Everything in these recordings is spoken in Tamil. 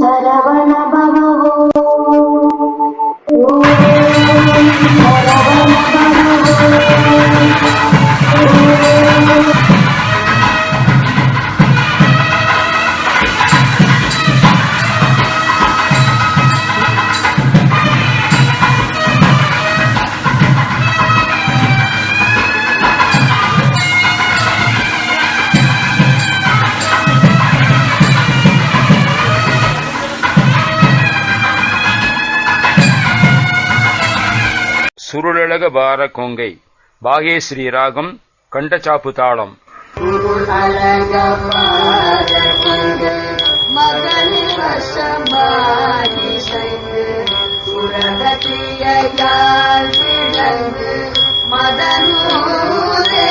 Saravana சுருளழக பார கொங்கை. பாகேஸ்ரீ ராகம் கண்டச்சாப்பு தாளம். மதனூரே.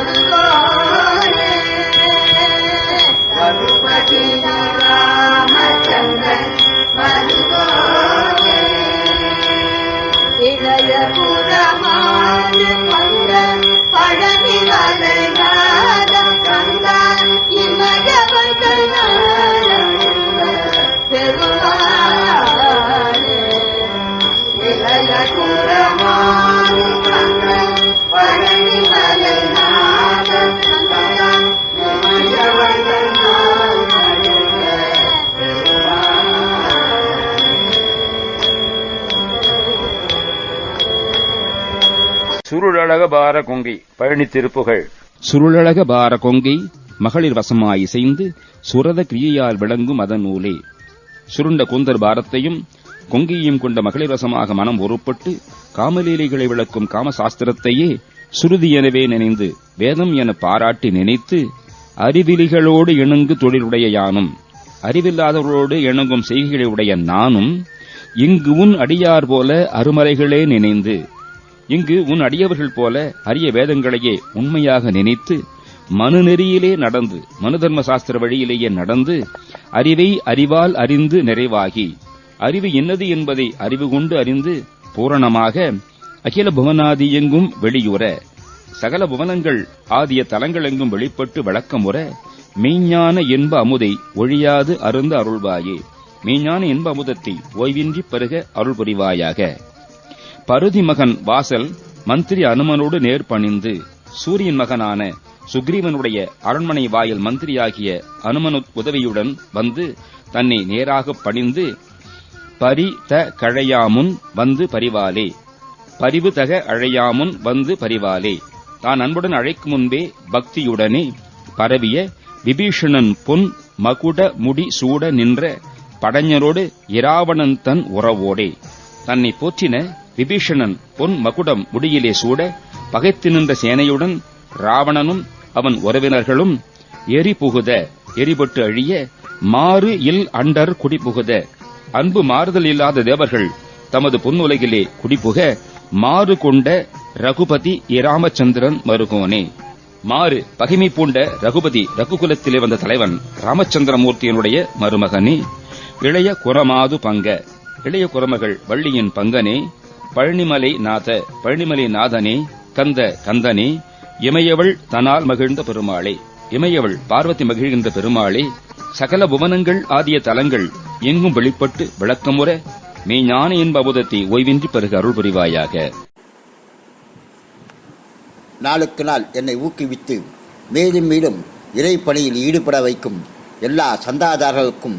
வருவாரே வருபதி ராமச்சந்திரன் பழனி வரை சுருளழக பார கொங்கை பழனி திருப்புகள். சுருளழக பார கொங்கை மகளிர் வசமாய் இசைந்து சுரத கிரியையால் விளங்கும் அதன் நூலே. சுருண்ட கூந்தர் பாரத்தையும் கொங்கையும் கொண்ட மகளிர் வசமாக மனம் ஒருப்பட்டு காமலீலைகளை விளக்கும் காமசாஸ்திரத்தையே சுருதி எனவே நினைந்து வேதம் என பாராட்டி நினைத்து அறிவிலிகளோடு இணங்கு தொழிலுடைய யானும் அறிவில்லாதவர்களோடு இணங்கும் செய்கைகளை உடைய நானும் இங்கு உன் அடியார் போல அருமறைகளே நினைந்து இங்கு உன் அடியவர்கள் போல அரிய வேதங்களையே உண்மையாக நினைத்து மனுநெறியிலே நடந்து மனு தர்ம சாஸ்திர வழியிலேயே நடந்து அறிவை அறிவால் அறிந்து நிறைவாகி அறிவு என்னது என்பதை அறிவு கொண்டு அறிந்து பூரணமாக அகில புவனாதி எங்கும் வெளியுற சகல புவனங்கள் ஆதிய தலங்களெங்கும் வெளிப்பட்டு விளக்கமுற மெய்ஞான என்ப அமுதை ஒழியாது அருந்து அருள்வாயே. மெய்ஞான என்ப அமுதத்தை ஓய்வின்றி பெருக அருள் புரிவாயாக பருதி மகன் வாசல் மந்திரி அனுமனோடு நேர் பணிந்து. சூரியன் மகனான சுக்ரீவனுடைய அரண்மனை வாயில் மந்திரியாகிய அனுமனு உதவியுடன் வந்து தன்னை நேராக பணிந்து பரி த கழையாமுன் வந்து பரிவாலே பரிவு தக அழையாமுன் வந்து பரிவாலே தான் அன்புடன் அழைக்கும் முன்பே பக்தியுடனே பரவிய விபீஷணன் பொன் மகுட முடி சூட நின்ற படைஞரோடு இராவணன் தன் உறவோடே. தன்னை போற்றின விபீஷணன் பொன் மகுடம் முடியிலே சூட பகைத்து நின்ற சேனையுடன் ராவணனும் அவன் உறவினர்களும் எரி புகுத எரிபட்டு அழிய மாறு இல் அண்டர் குடிபுகுத அன்பு மாறுதல் இல்லாத தேவர்கள் தமது பொன்னுலகிலே குடிபுக மாறு கொண்ட ரகுபதி இராமச்சந்திரன் மருகோனே. மாறு பகைமை பூண்ட ரகுபதி ரகுகுலத்திலே வந்த தலைவன் ராமச்சந்திரமூர்த்தியனுடைய மருமகனே. இளைய குரமாது பங்க இளைய குரமகள் வள்ளியின் பங்கனே. பழனிமலை நாத பழனிமலை நாதனே கந்த கந்தனே இமையவள் தனால் மகிழ்ந்த பெருமாளே இமையவள் பார்வதி மகிழ்கின்ற பெருமாளே சகல புவனங்கள் ஆதிய தலங்கள் எங்கும் வெளிப்பட்டு விளக்கமுற மெய்ஞான என்ப அபுதத்தை ஓய்வின்றி பிறகு அருள் புரிவாயாக. நாளுக்கு நாள் என்னை ஊக்குவித்து மேலும் மேலும் இறை பணியில் ஈடுபட வைக்கும் எல்லா சந்தாதாரர்களுக்கும்